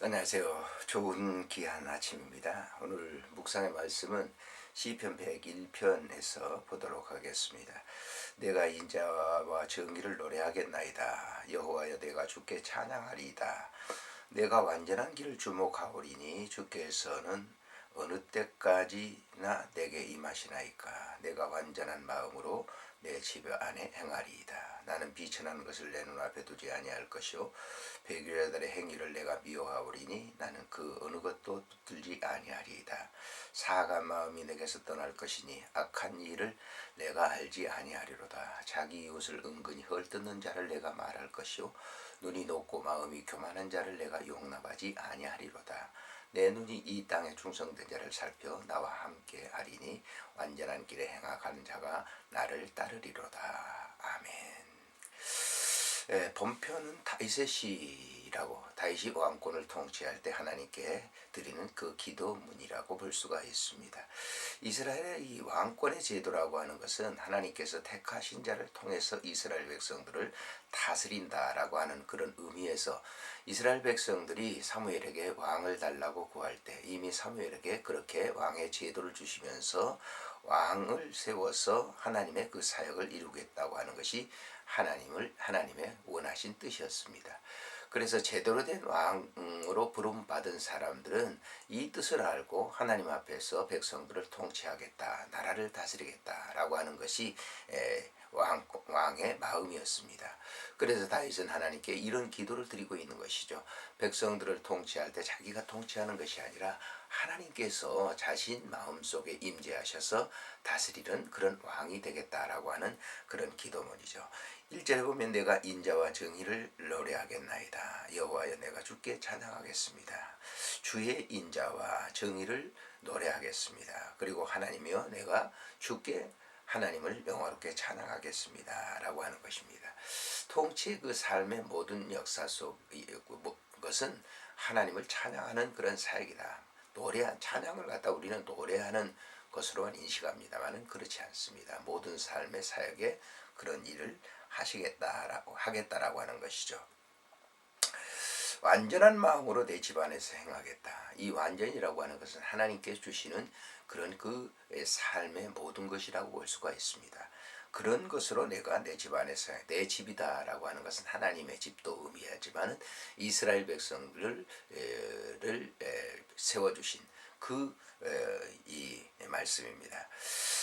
안녕하세요. 좋은 귀한 아침입니다. 오늘 묵상의 말씀은 시편 101편에서 보도록 하겠습니다. 내가 인자와 정의를 노래하겠나이다. 여호와여 내가 주께 찬양하리이다. 내가 완전한 길을 주목하오리니 주께서는 어느 때까지나 내게 임하시나이까. 내가 완전한 마음으로 내집 안에 행하리이다. 나는 비천한 것을 내 눈앞에 두지 아니할 것이요 백유자들의 행위를 내가 미워하오리니 나는 그 어느 것도 붙들지 아니하리이다. 사악한 마음이 내게서 떠날 것이니 악한 일을 내가 알지 아니하리로다. 자기 이웃을 은근히 헐뜯는 자를 내가 말할 것이요 눈이 높고 마음이 교만한 자를 내가 용납하지 아니하리로다. 내 눈이 이 땅에 충성된 자를 살펴 나와 함께 하리니 완전한 길에 행하가는 자가 나를 따르리로다. 아멘. 예, 본편은 다윗의 시 라고 다윗이 왕권을 통치할 때 하나님께 드리는 그 기도문이라고 볼 수가 있습니다. 이스라엘의 이 왕권의 제도라고 하는 것은 하나님께서 택하신 자를 통해서 이스라엘 백성들을 다스린다라고 하는 그런 의미에서 이스라엘 백성들이 사무엘에게 왕을 달라고 구할 때 이미 사무엘에게 그렇게 왕의 제도를 주시면서 왕을 세워서 하나님의 그 사역을 이루겠다고 하는 것이 하나님을 하나님의 원하신 뜻이었습니다. 그래서 제대로 된 왕으로 부름 받은 사람들은 이 뜻을 알고 하나님 앞에서 백성들을 통치하겠다, 나라를 다스리겠다라고 하는 것이 왕, 왕의 마음이었습니다. 그래서 다윗은 하나님께 이런 기도를 드리고 있는 것이죠. 백성들을 통치할 때 자기가 통치하는 것이 아니라 하나님께서 자신 마음속에 임재하셔서 다스리는 그런 왕이 되겠다라고 하는 그런 기도문이죠. 1절에 보면 내가 인자와 정의를 노래하겠나이다. 여호와여 내가 주께 찬양하겠습니다. 주의 인자와 정의를 노래하겠습니다. 그리고 하나님이여 내가 주께 하나님을 영화롭게 찬양하겠습니다. 라고 하는 것입니다. 통치의 그 삶의 모든 역사 속 뭐, 것은 하나님을 찬양하는 그런 사역이다. 노래한 찬양을 갖다 우리는 노래하는 것으로만 인식합니다만은 그렇지 않습니다. 모든 삶의 사역에 그런 일을 하시겠다라고 하겠다라고 하는 것이죠. 완전한 마음으로 내 집안에서 행하겠다. 이 완전이라고 하는 것은 하나님께 주시는 그런 그 삶의 모든 것이라고 볼 수가 있습니다. 그런 것으로 내가 내 집안에서 내 집이다라고 하는 것은 하나님의 집도 의미하지만 이스라엘 백성들을 세워주신 그 이 말씀입니다.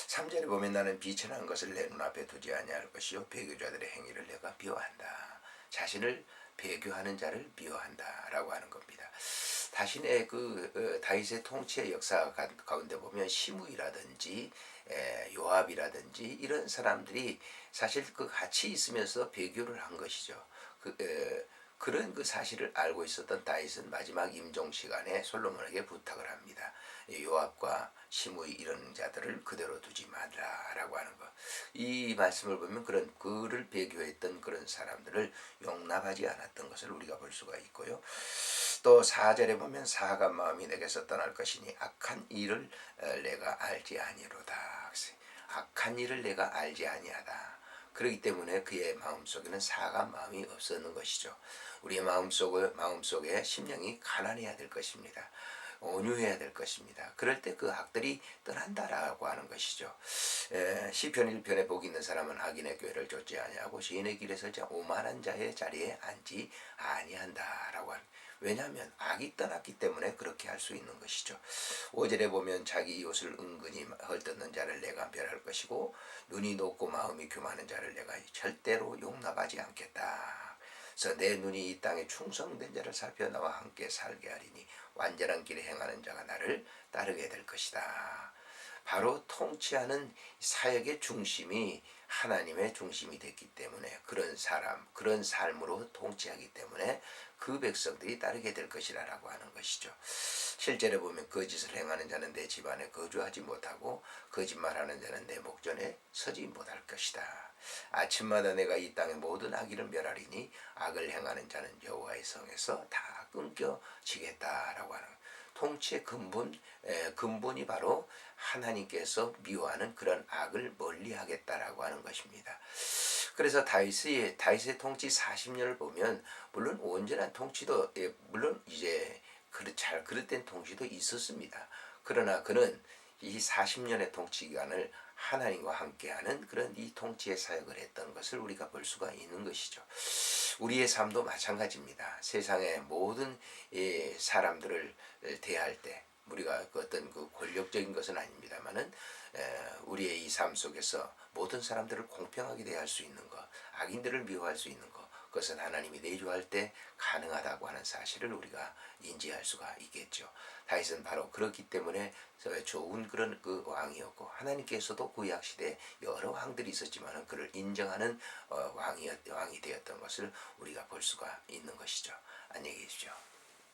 3절에 보면 나는 비천한 것을 내 눈앞에 두지 아니할 것이요 배교자들의 행위를 내가 미워한다. 자신을 배교하는 자를 미워한다라고 하는 겁니다. 자신의 그 어, 다윗의 통치의 역사 가운데 보면 시므이라든지 요압이라든지 이런 사람들이 사실 그 같이 있으면서 배교를 한 것이죠. 그, 에, 그런 그 사실을 알고 있었던 다윗은 마지막 임종 시간에 솔로몬에게 부탁을 합니다. 요압과 시므이 이런 자들을 그대로 두지 말라라고 하는 것. 이 말씀을 보면 그런 그를 배교했던 그런 사람들을 용납하지 않았던 것을 우리가 볼 수가 있고요. 또 4절에 보면 사악한 마음이 내게서 떠날 것이니 악한 일을 내가 알지 아니로다. 악한 일을 내가 알지 아니하다. 그렇기 때문에 그의 마음속에는 사악한 마음이 없었는 것이죠. 우리의 마음속에 마음속에 심령이 가난해야 될 것입니다. 온유해야 될 것입니다. 그럴 때 그 악들이 떠난다라고 하는 것이죠. 에, 시편 1편에 복 있는 사람은 악인의 교회를 좇지 아니하고 시인의 길에 서지 오만한 자의 자리에 앉지 아니한다라고 하는 왜냐하면 악이 떠났기 때문에 그렇게 할 수 있는 것이죠. 5절에 보면 자기 이웃을 은근히 헐뜯는 자를 내가 멸할 것이고 눈이 높고 마음이 교만한 자를 내가 절대로 용납하지 않겠다. 그래서 내 눈이 이 땅에 충성된 자를 살펴 나와 함께 살게 하리니 완전한 길에 행하는 자가 나를 따르게 될 것이다. 바로 통치하는 사역의 중심이 하나님의 중심이 됐기 때문에 그런 사람, 그런 삶으로 통치하기 때문에 그 백성들이 따르게 될 것이라고 하는 것이죠. 실제로 보면 거짓을 행하는 자는 내 집안에 거주하지 못하고 거짓말하는 자는 내 목전에 서지 못할 것이다. 아침마다 내가 이 땅의 모든 악의를 멸하리니 악을 행하는 자는 여호와의 성에서 다 끊겨지겠다라고 하는 통치의 근본 에, 근본이 바로 하나님께서 미워하는 그런 악을 멀리하겠다라고 하는 것입니다. 그래서 다윗의 다윗의 통치 40년을 보면 물론 온전한 통치도 예, 물론 이제 그릇 잘 그릇된 통치도 있었습니다. 그러나 그는 이 40년의 통치 기간을 하나님과 함께하는 그런 이 통치의 사역을 했던 것을 우리가 볼 수가 있는 것이죠. 우리의 삶도 마찬가지입니다. 세상의 모든 이 사람들을 대할 때 우리가 그 어떤 그 권력적인 것은 아닙니다만은 에, 우리의 이 삶 속에서 모든 사람들을 공평하게 대할 수 있는 것, 악인들을 미워할 수 있는 것, 그것은 하나님이 내주할 때 가능하다고 하는 사실을 우리가 인지할 수가 있겠죠. 다윗은 바로 그렇기 때문에 저 좋은 그런 그 왕이었고 하나님께서도 구약 시대에 여러 왕들이 있었지만 그를 인정하는 어, 왕이 왕이 되었던 것을 우리가 볼 수가 있는 것이죠. 안녕히 계십시오.